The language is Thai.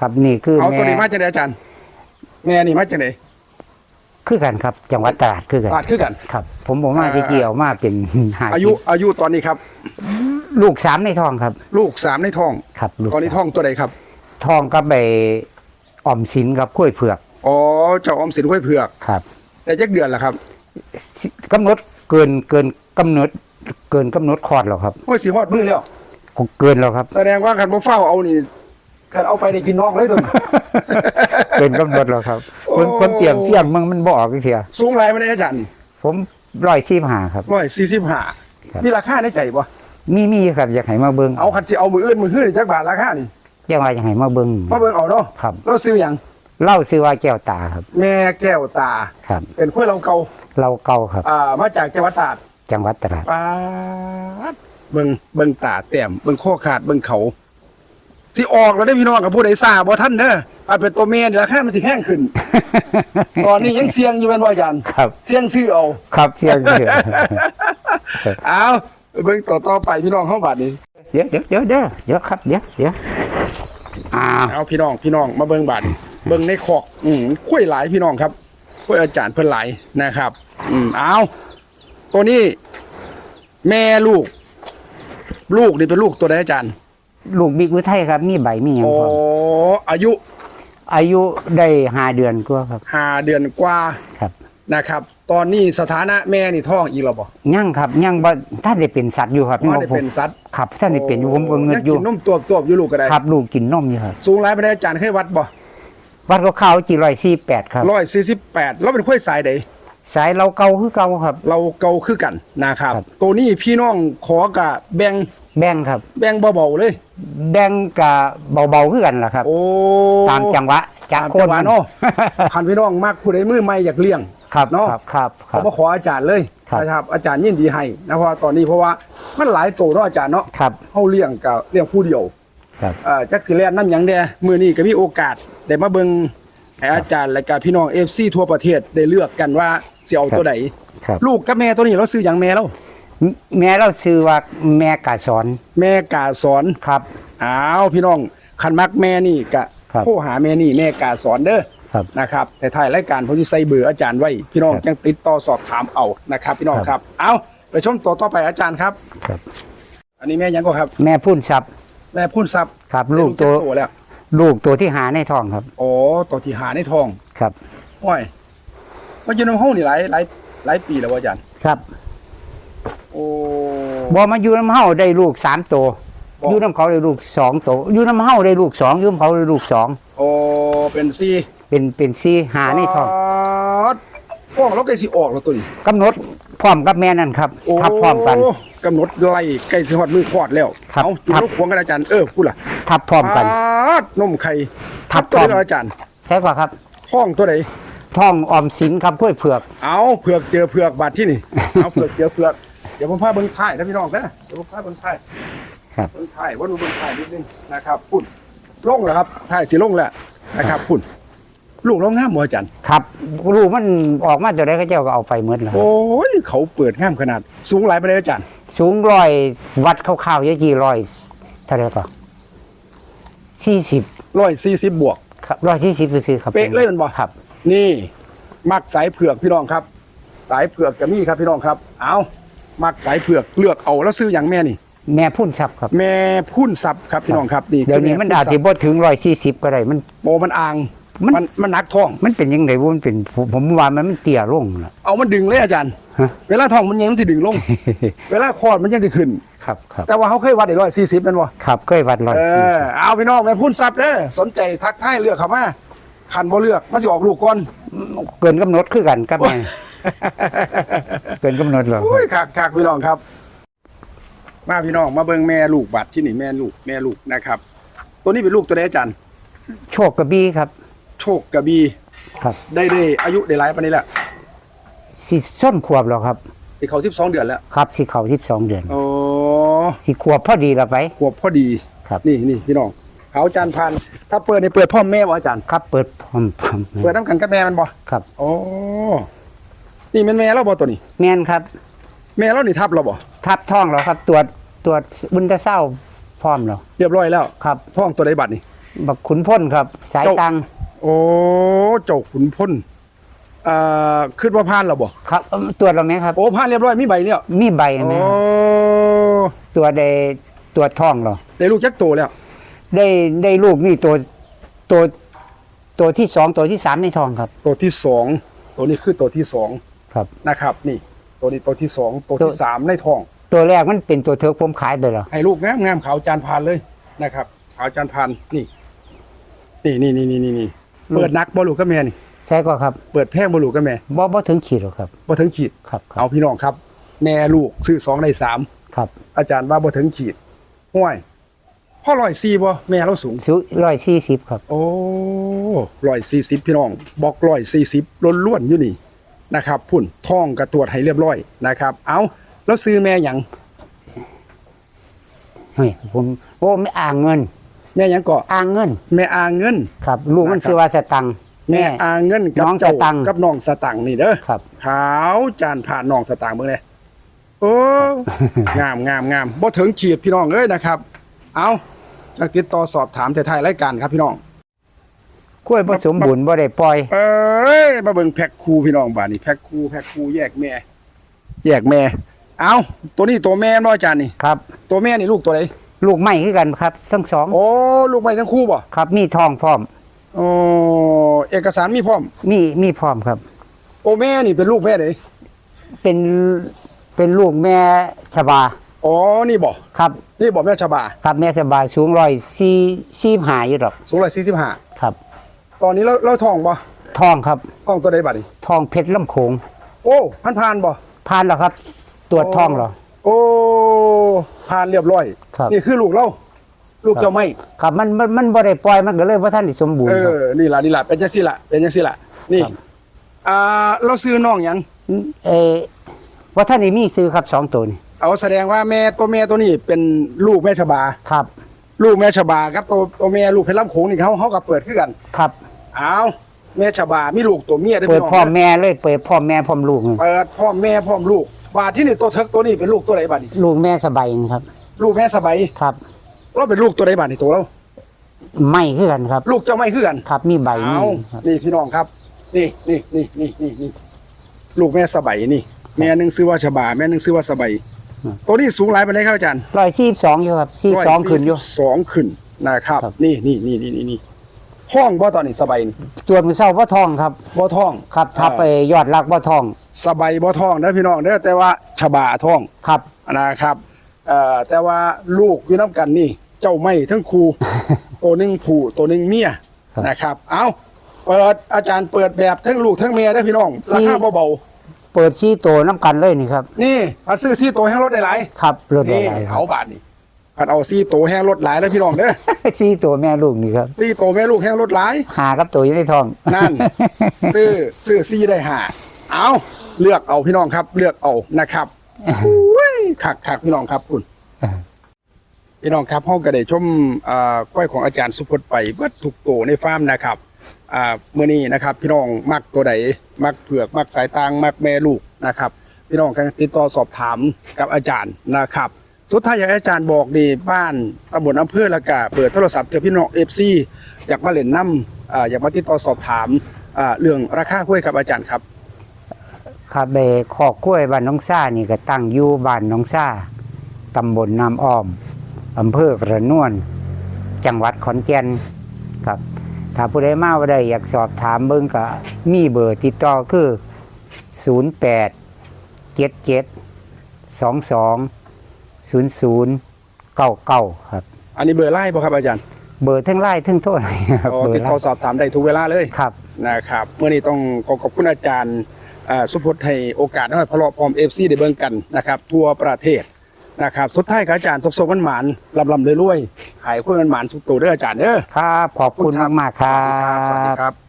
ครับนี่คือเอาตัวนี้มาแม่จากไหนอาจารย์ แม่นี่มาจากไหนคือกันครับ จังหวัดตราดคือกันตราดคือกันครับ ผมบอกมาที่เกี่ยวมาเป็นหาอายุอายุตอนนี้ครับ ลูกสามในท้องครับ ลูกสามในท้องครับลูกตอนนี้ท้องตัวใดครับท้องกับใบอ่อมสินครับกล้วยเผือกอ๋อเจ้าออมสินห้วยเผือกครับ แต่จักเดือนละครับสิกำหนดเกินเกินกำหนดเกินกำหนดคลอดแล้วครับโอ้ยสีฮอดมือแล้วเกินแล้วครับ แสดงว่าคันบ่เฝ้าเอานี่ คันเอาไปได้กินน้องเลยตัวนี้เกินกำหนดแล้วครับโอ้ คนคนเตรียมเฟียงมึงมันบ่ออกเสียสูงไรไม่ได้อาจารย์ผมร้อยสี่หาครับ ร้อยสี่สิบห้าครับ มีราคาในใจบ่มีมีครับ อยากให้มาเบิ่งเอาคันสิเอามืออื่นมือหื้อนี่จักบาทราคานี่อยากว่าอยากให้มาเบิ่งมาเบิ่งเอาเนาะครับเราซื้อหยังเล่าซื้อว่าแก้วตาครับแม่แก้วตา ครับ เป็นข้วยเราเก่าเราเก่าครับ อ่ามาจากจังหวัดตราดจังหวัดตราดปาดเบิ่งเบิ่งตาแต้มเบิ่งข้อขาดเบิ่งเขา สิออกแล้วได้อพี่น้องกับผู้ใดทราบบ่ท่านเด้ออาจเป็นตัวเมียนี่ราคามันสิแห้งขึ้น ตอนนี้ยังเสี่ยงอยู่แม่นบ่อาจารย์ครับ เสี่ยงซื้อเอา ครับเสียงเสียงเอาเบิ่งต่อต่อไปพี่น้องเฮาบัดนี้ เดี๋ยวเดี๋ยวเดี๋ยวเดี๋ยวเดี๋ยวครับเดี๋ยวเดี๋ยวอ้าวเอาพี่น้องพี่น้องมาเบิ่งบัดนี้เบิ่งในคอกอืมคุยหลายพี่น้องครับคุยอาจารย์เพิ่นหลายนะครับ อืมเอาตัวนี้ แม่ลูก ลูกนี่เป็นลูกตัวใดอาจารย์ ลูกบิ๊กอุทัยครับ มีใบมีหยังโอ้พร้อมอายุอายุได้ห้าเดือนกว่าครับห้าเดือนกว่าครับนะครับ ตอนนี้สถานะแม่นี่ท้องอีกแล้วบ่ยังครับยังบ่ท่านได้เป็นสัตว์อยู่ครับว่าได้ผมเป็นสัตว์ครับท่านได้เป็นอยู่ผมก็เงินยังอยู่กินนมตัวตัวอยู่ลูกก็ได้ ครับลูกกินนมอยู่ครับ สูงหลายไปได้อาจารย์เคยวัดบ่วัดก็เข้าวจีร้อยสี่แปดครับ ร้อยสี่สิบแปดแล้วเป็นข้อยสายใดสายเราเก่าคือเก่าครับ เราเกาคือกันนะครับ ครับ ตัวนี้พี่น้องขอกะแบ่ง แบ่งครับ แบ่งเบาๆเลย แบ่งกับเบาๆคือกันล่ะครับ โอ้ตามจังหวะจากตามโคจันงหวะมันเนาะคันพี่น้องมากผู้ใดมือใหม่อยากเลี้ยงครับเนาะครับครับครัเขาบมาขออาจารย์เลยครับนะครับ อาจารย์ยินดีให้นะเพราะว่าตอนนี้เพราะว่ามันหลายตัวเนาะอาจารย์เนาะครับเฮาเลี้ยงกับเลี้ยงผู้เดียวครับเอ่อจักสิแล่นน้ำหยังแดมื้อนี้ก็มีโอกาสได้มาเบิ่งให้อาจารย์และก็พี่น้อง FC ทั่วประเทศได้เลือกกันว่าสิเอาตัวใดครับลูกกับแม่ตัวนี้เราซื้อหยังแม่แล้ว แม่เราซื้อว่าแม่กาสอน แม่กาสอนครับอ้าวพี่น้องคันมักแม่นี่ก็ครับโทรหาแม่นี่แม่กาสอนเด้อครับนะครับแต่ถ่ายรายการผมจะใส่เบอร์อาจารย์ไว้ พี่น้องครับจังติดต่อสอบถามเอานะครับ พี่น้องครับครับเอาไปชมตัวต่อไปอาจารย์ครับครับ อันนี้แม่ยังก็ครับ แม่พุ่นซับแม่พูนซับครับ ลูกได้ตัวจัตัวแล้วลูกตัวที่หาในท้องครับโอ้ตัวที่หาในทองครับห้อยมาอยู่ในห้องนี่หลายหลายหลายปีแล้ววะอาจารย์ครับโอ้ บอมาอยู่น้ำเฮาได้ลูกสามตัวบ่ อยู่น้ำเขาได้ลูกสองตัวอยู่น้ำเฮาได้ลูกสองอยู่น้ำเขาได้ลูกสองโอ้เป็นซีเป็นเป็นซีหาในท้องห้องเราใกล้สิออกแล้วตัวนี้กำหนดพร้อมกับแม่นั่นครับโอ้ทับพร้อมกัน กำหนดไล่ใกล้ถึงวัดมือคลอดแล้วครับเอาจุดทับ ลูกควงกันอาจารย์เออพูดล่ะทับพร้อมกัน ปาดนมไข่ทัทับบตัวพร้อม นี้เหรออาจารย์ใช่กว่าครับห้องตัวไหน ท้องออมสินครับเพื่อเผือก เอาเผือกเจอเผือกบาดที่นี่ เอาเผือกเจอเผือก เดี๋ยวผมพาเบิ้งค่ายนะพี่น้องนะเดี๋ยวผมพาเบิ้งค่ายครับ เบิ้งค่ายว่าดูเบิ้งค่ายนิดนึงนะครับพุ่นลงแล้วครับค่ายสีลงแล้วนะครับพุ่นลูกเรางามบ่อาจารย์ครับลูกมันออกมาตัวใดก็เจ้าก็เอาไปหมดแล้วครับโอ้ยเขาเปิดงามขนาด สูงหลายไปเลยอาจารย์สูงร้อยวัดคร่าวๆเยอะกี่ร้อยเท่าไหร่ก็สี่สิบร้อยสี่สิบบวก ครับร้อยสี่สิบซื้อๆครับเป๊ะเลยมันบ่ ครับ นี่ มักสายเผือกพี่น้องครับ สายเผือกจะมีครับพี่น้องครับ เอา มักสายเผือกเลือกเอาแล้วซื้ออย่างแม่นี่ แม่พุ่นซับครับ แม่พุ่นซับครับพี่น้องครับนี่เดี๋ยวนี้คือแมันอาจพุ่จะซับบ่ถึงร้อยสี่สิบก็ได้มันโมมันอ่างมันมันมันหนักท้อง มันเป็นยังไงวะมันเป็นผมผมว่ามันมันเตี้ยลงน่ะเอามันดึงเลยอาจารย์ฮะเวลาท้องมันยังมันสิดึงลง เวลาคลอดมันยังจะขึ้น ครับครับ แต่ว่าเขาเคยวัดได้ร้อยสี่สิบเป็นวะครับเคยวัดร้อยเอสี่อสิบเอาพี่น้องแม่พุ่นซับเด้อสนใจทักทายเลือกเขามาคันบ่เลือกมันสิออกลูกก่อน เกินกำหนดคือกันกับแม่ เกินกำหนดหรอโอ้ยคักคักพี่น้องครับ มาพี่น้องมาเบิ่งแม่ลูกบัดที่นี่แม่ลูกแม่ลูกนะครับ ตัวนี้เป็นลูกตัวใดอาจารย์โชคกระบี่ครับ โชคกระบีครับ ได้ได้อายุได้หลายปานนี้แหละสิส้นขวบแล้วครับสิเขา12เดือนแล้วครับสิเขาสิบสองเดือนโอ้สิขวบพอดีแล้วไป ขวบพอดีครับนี่นี่พี่น้องเขาอาจารย์พันถ้าเปิดในเปิดพ่อแม่บ่อาจารย์ครับ เปิดพร้อมพร้อมเปิดน้ำกันกับแม่มันบ่ครับ โอ้ นี่แม่นแม่เราบ่ตัวนี้ แม่นครับ แม่เรานี่ทับเราบ่ทับท้องแล้วครับ ตรวจตรวจบุญตะเศร้าพร้อมแล้วเรียบร้อยแล้วครับท้องตัวใดบัดนี่บักขุนพ่นครับ สายเจ้าตังโอ้เจ้าขุนพลอ่าขึ้นว่าผ่านแล้วบ่ครับเอิ่มตรวจเราไหมครับ โอ้ผ่านเรียบร้อยมีใบเนี่ยมีใบไหมโอ้ตัวจได้ตัวจท้องเหรอได้ลูกจักโตแล้ว ได้ได้ลูกนี่ตัวตัวตัวที่สองตัวที่สามในท้องครับ ตัวที่สองตัวนี้คือตัวที่สอง ครับ นะครับ นี่ ตัวนี้ตัวที่สองตัวตัวที่สามในท้อง ตัวแรกมันเป็นตัวเทิร์กผมขายไปแล้วให้ลูกงามงามขาวจานพานเลยนะครับขาวจานพานนี่ นี่นี่นี่นี่นี่นี่ลูกเปิดนักบ่ลูกกับแม่นี่ใช่ก็ครับ เปิดแพงบ่ลูกกับแม่บ่บ่ถึงขีดหรอกครับบ่ถึงขีดครับครัเอาบพี่น้องครับ แม่ลูกซื้อสองในสามครับ อาจารย์ว่าบ่ถึงขีดห้วยพ่อร้อยสี่บ่แม่เราสูงสุร้อยสี่สิบครับ โอ้ร้อยสี่สิบพี่น้อง บอกร้อยสี่สิบล้วนๆอยู่นี่ นะครับพุ่นท่องกระตรวจให้เรียบร้อยนะครับ เอาแล้วซื้อแม่หยังเฮ้ยผมโอ้ไม่อ่างเงิน แม่หยังก็อ่างเงิน แม่อางเงิน ครับ ลูกมันนะครับชื่อว่าสตังค์ แม่อางเงินกับน้องเจ้าสตังค์กับน้องสตังค์นี่เด้อครับ ขาวจานผ่านน้องสตังค์เบิ่งเลยโอ้งามงามงามบ่ถึงขีดพี่น้องเอ้ยนะครับ เอาจะติดต่อสอบถามแต่ท้ายรายการครับพี่น้อง กล้วยผสมบูรณ์บ่ได้ปล่อย เอ้ยมาเบิ่งแพ็คคูพี่น้องบาดนี้แพ็คคูแพ็คคูแยกแม่ แยกแม่ เอาตัวนี้ตัวแม่น้อยจานนี่ครับ ตัวแม่นี่ลูกตัวไหนลูกไม้คือกันครับทั้งสองโอ้ลูกไม่ทั้งคู่บ่ครับ มีทองพร้อมโอ้เอกสารมีพร้อม มีมีพร้อมครับตัวแม่นี่เป็นลูกแม่ไหนเป็นเป็นลูกแม่ชบาอ๋อ นี่บ่ครับ นี่บ่แม่ชบา ครับแม่ชบาสูงร้อยสี่สี่หาอยู่ดอก สูงร้อยสี่สิบห้าครับ ตอนนี้เราเราท้องบ่ทองครับท้องตัวใดบัดนี้ทองเพชรลำโขงโอ้พันผ่านบ่ผ่านแล้วครับ ตรวจทองเหรอโอ้ผ่านเรียบร้อย ครับนี่คือลูกเรา ลูกเจ้าไม่ครับมันมันมันบ่ได้ปล่อยมันก็เลยว่าท่านได้สมบูรเอณ์ครับอนี่ล่ะนี่ล่ะเป็นจังซี่ล่ะเป็นจังซี่ล่ะนี่ครับอ่าเราซื้อน้องหยังเออว่าท่านได้มีซื้อครับสองตัวนี่เอาแสดงว่าแม่ตัวแม่ตัวนี้เป็นลูกแม่ชบา ครับ ลูกแม่ชบาครับตัวตัวแม่ลูกเพชรลำโขงนี่เขาเขากับเปิดขึ้นกัน ครับ เอาแม่ชบามีลูกตัวเมียได้อเปิดพี่น้องพ่อนะแม่เลยเปิดพ่อแม่พร้อมลูกนี่เปิดพ่อแม่พร้อมลูก บาทที่นี่ตัวเทิกตัวนี้เป็นลูกตัวไหนบาทนี่ลูกแม่สบายครับ ลูกแม่สบายครับ เราเป็นลูกตัวไหนบาทนี่ตัวเรา ไม่คือกันครับ ลูกเจ้าไม่คือกัน ครับมีใบมีเอาครับ นี่พี่น้องครับ นี่นี่นี่นี่นี่นี่ลูกแม่สบายนี่ แม่หนึงซื้อว่าชบา แม่หนึงซื้อว่าสบายตัวนี้สูงหลายปานใดครับอาจารย์ร้อยสี่สองอยู่ครับสี่สองขึ้นอยู่ สองขึ้นนะครับ ครับ นี่นี่นี่นี่นี่นี่ ห้องบ่ตอนนี้สบายนี่ตรวจมือเศร้าว่าทองครับบ่ท้องครับทับไปเอ่อยอดรักว่าทอง สบายบ่ท้องเด้อพี่น้องเด้อแต่ว่าชบาท้องครับนะครับเอ่อแต่ว่าลูกอยู่น้ำกันนี่ เจ้าไม่ทั้งครูตัวหนึ่งผู้ตัวหนึ่งเมียครับนะครับ เอาเปิดอาจารย์เปิดแบบทั้งลูกทั้งเมียได้อพี่น้องราคาเบาเปิดซี่โตน้ำกันเลยนี่ครับๆนี่พัดซื้อซี่ตัวแห้งรถได้หลายครับรถนี่อะไรครัเอาบาทนี่ พัดเอาซี่ตัวแห้งรถหลายแล้วพี่น้องเด้อบซี่โตแม่ลูกนี่ครับซี่ตัวแม่ลูกแห้งรถหลาย หากับตัวอยู่ในทองนั่น ซื้อซื้อซี่ได้หาเอาเลือกเอาพี่น้องครับ เลือกเอานะครับอุ้ยขักขักพี่น้องครับคุณพี่น้องครับห้องกระเดชมอ่าก้อยของอาจารย์สุพจน์ไปเบิดทุกตัวในฟาร์มนะครับอ่าเมื่อนี้นะครับ พี่น้องมักตัวใดมักเผือกมักสายตางมักแม่ลูกนะครับ พี่น้องกันติดต่อสอบถามกับอาจารย์นะครับ สุดท้ายอยากให้อาจารย์บอกดีบ้านตำบลอำเภอละกาเปิดโทรศัพท์เจอพี่น้องเอฟซีอยากมาเล่นน้ำอ่าอยากมาติดต่อสอบถามอ่าเรื่องราคากล้วยครับอาจารย์ครับครับเบขอกกล้วยบ้านน้องซ่านี่ก็ตั้งอยู่บ้านน้องซ่าตำบลน้ำอ้อมอำเภอกระนวน จังหวัดขอนแก่นครับถ้าผู้ใดมาว่าได้อยากสอบถามเบิ่งก็มีเบอร์ติดต่อคือ 08 77 22 00 99ครับ อันนี้เบอร์ไล่ป่ะครับอาจารย์ เบอร์ทั้งไล่ทั้งโทษครับอ๋อเบอติดร์ไล่ต่อสอบถามได้ทุกเวลาเลยครับ นะครับเมื่อนี้ต้องขอขอบคุณอาจารย์อ่าสุพจน์ให้โอกาสให้พะเลาะพร้อมเอฟซีได้เบิ่งกันนะครับ ทั่วประเทศนะครับสุดท้ายครับอาจารย์สกๆมันหมานลำลำๆรวยๆขายคุยมันหมานสุกโตเด้ออาจารย์เด้อ ครับ ขอบคุณมาก ๆ ครัสวัสดีครับบ